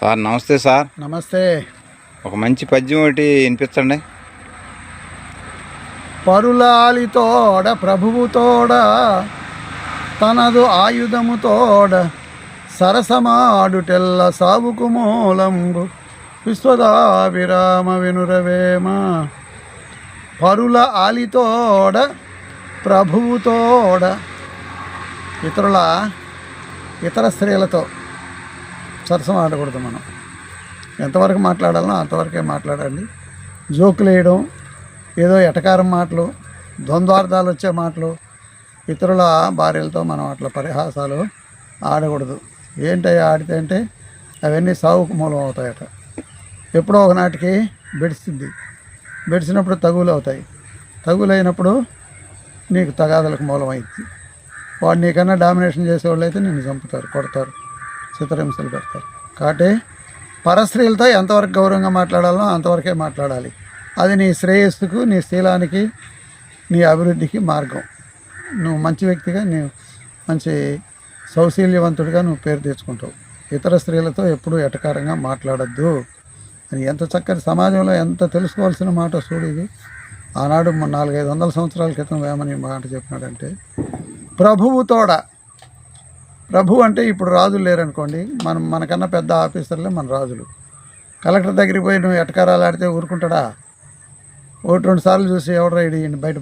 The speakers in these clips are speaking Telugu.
సార్ నమస్తే సార్. నమస్తే. ఒక మంచి పద్యం ఒకటి వినిపించండి. పరులాలితోడ ప్రభువుతోడ తనదు ఆయుధముతోడ సరసమాడుటెల్ల సావుకు మూలంబు విశ్వదాభిరామ వినురవేమ. పరుల ఆలితోడ ప్రభువుతోడ ఇతరుల ఇతర స్త్రీలతో సరసం ఆడకూడదు మనం. ఎంతవరకు మాట్లాడాలో అంతవరకే మాట్లాడండి. జోకులు వేయడం ఏదో ఎటకారం మాటలు ద్వంద్వార్థాలు వచ్చే మాటలు ఇతరుల భార్యలతో మనం అట్లా పరిహాసాలు ఆడకూడదు. ఏంటయ్యా ఆడితే అంటే అవన్నీ సాగుకు మూలం అవుతాయట. ఎప్పుడో ఒకనాటికి బెడిసింది బెడిసినప్పుడు తగులు అవుతాయి. తగులైనప్పుడు నీకు తగాదలకు మూలం వాడు నీకన్నా డామినేషన్ చేసేవాళ్ళు అయితే నిన్ను చంపుతారు కొడతారు. చిత్రహింసలు పెడతారు కాబట్టి పరస్త్రీలతో ఎంతవరకు గౌరవంగా మాట్లాడాలో అంతవరకే మాట్లాడాలి. అది నీ శ్రేయస్సుకు నీ శీలానికి నీ అభివృద్ధికి మార్గం. నువ్వు మంచి వ్యక్తిగా నీ మంచి సౌశీల్యవంతుడిగా నువ్వు పేరు తెచ్చుకుంటావు. ఇతర స్త్రీలతో ఎప్పుడూ ఎటకారంగా మాట్లాడద్దు. అని ఎంత చక్కటి సమాజంలో ఎంత తెలుసుకోవాల్సిన మాట చూడు ఇది. ఆనాడు నాలుగైదు వందల సంవత్సరాల క్రితం వేమని మాట చెప్పినాడంటే ప్రభువుతోడ ప్రభు అంటే ఇప్పుడు రాజులు లేరనుకోండి మనం మనకన్నా పెద్ద ఆఫీసర్లే మన రాజులు. కలెక్టర్ దగ్గరికి పోయి నువ్వు ఎటకారాలు ఆడితే ఊరుకుంటాడా? ఒకటి రెండు సార్లు చూసి ఎవడు రైడ్ బయట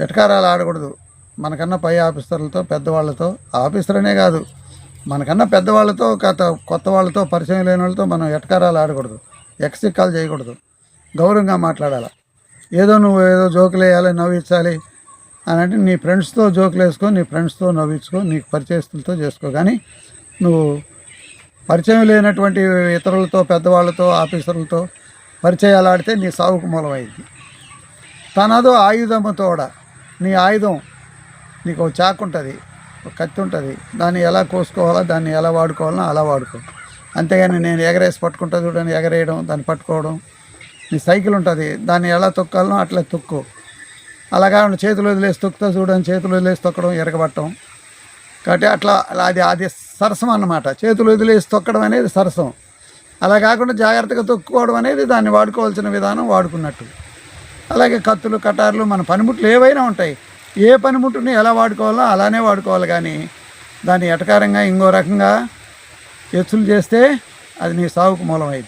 ఎటకారాలు ఆడకూడదు. మనకన్నా పై ఆఫీసర్లతో పెద్దవాళ్ళతో ఆఫీసరనే కాదు మనకన్నా పెద్దవాళ్ళతో కథ కొత్త వాళ్ళతో పరిచయం లేని వాళ్ళతో మనం ఎటకారాలు ఆడకూడదు. ఎక్సిక్కాలు చేయకూడదు. గౌరవంగా మాట్లాడాలి. ఏదో నువ్వు ఏదో జోకులు వేయాలి నవ్వించాలి అని అంటే నీ ఫ్రెండ్స్తో జోకులు వేసుకో నీ ఫ్రెండ్స్తో నవ్వించుకో నీ పరిచయస్తులతో చేసుకో. కానీ నువ్వు పరిచయం లేనటువంటి ఇతరులతో పెద్దవాళ్ళతో ఆఫీసర్లతో పరిచయాలు ఆడితే నీ సాగుకు మూలమైంది. తనదో ఆయుధముతోడ నీ ఆయుధం నీకు ఒక చాకు ఉంటుంది ఒక కత్తి ఉంటుంది. దాన్ని ఎలా కోసుకోవాలో దాన్ని ఎలా వాడుకోవాలో అలా వాడుకో. అంతేగాని నేను ఎగరేసి పట్టుకుంటా చూడని ఎగరేయడం దాన్ని పట్టుకోవడం. నీ సైకిల్ ఉంటుంది దాన్ని ఎలా తొక్కాలనో అట్లా తొక్కు. అలాగా చేతులు వదిలేసి తొక్కుతా చూడడం చేతులు వదిలేసి తొక్కడం ఎరగబట్టడం. కాబట్టి అట్లా అలా అది అది సరసం అన్నమాట. చేతులు వదిలేసి తొక్కడం అనేది సరసం. అలా కాకుండా జాగ్రత్తగా తొక్కుకోవడం అనేది దాన్ని వాడుకోవాల్సిన విధానం వాడుకున్నట్టు. అలాగే కత్తులు కటార్లు మన పనిముట్లు ఏవైనా ఉంటాయి. ఏ పనిముట్టుని ఎలా వాడుకోవాలో అలానే వాడుకోవాలి కానీ దాన్ని ఎటకారంగా ఇంకో రకంగా ఎత్తులు చేస్తే అది నీ సాగుకు మూలం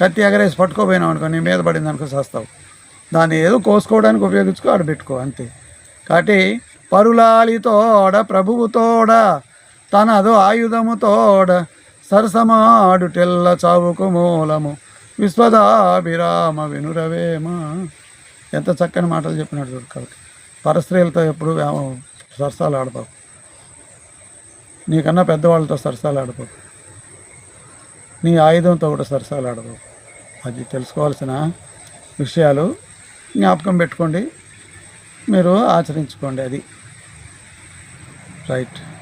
కత్తి ఎగరేసి పట్టుకోపోయినావు అనుకో నీ మీద పడింది అనుకో చేస్తావు దాన్ని ఏదో కోసుకోవడానికి ఉపయోగించుకో ఆడ పెట్టుకో అంతే. కాబట్టి పరులాలితోడ ప్రభువుతోడ తనదు ఆయుధముతోడ సరసమాడు టెల్ల చావుకు మూలము విశ్వదాభిరామ వినురవేమ. ఎంత చక్కని మాటలు చెప్పినాడు చూడు కాబట్టి పరస్త్రీలతో ఎప్పుడు సరసాలు ఆడతావు. నీకన్నా పెద్దవాళ్ళతో సరసాలు ఆడతావు. నీ ఆయుధంతో కూడా సరసాలు ఆడతావు. అది తెలుసుకోవాల్సిన విషయాలు జ్ఞాపకం పెట్టుకోండి. మీరు ఆచరించుకోండి అది. రైట్.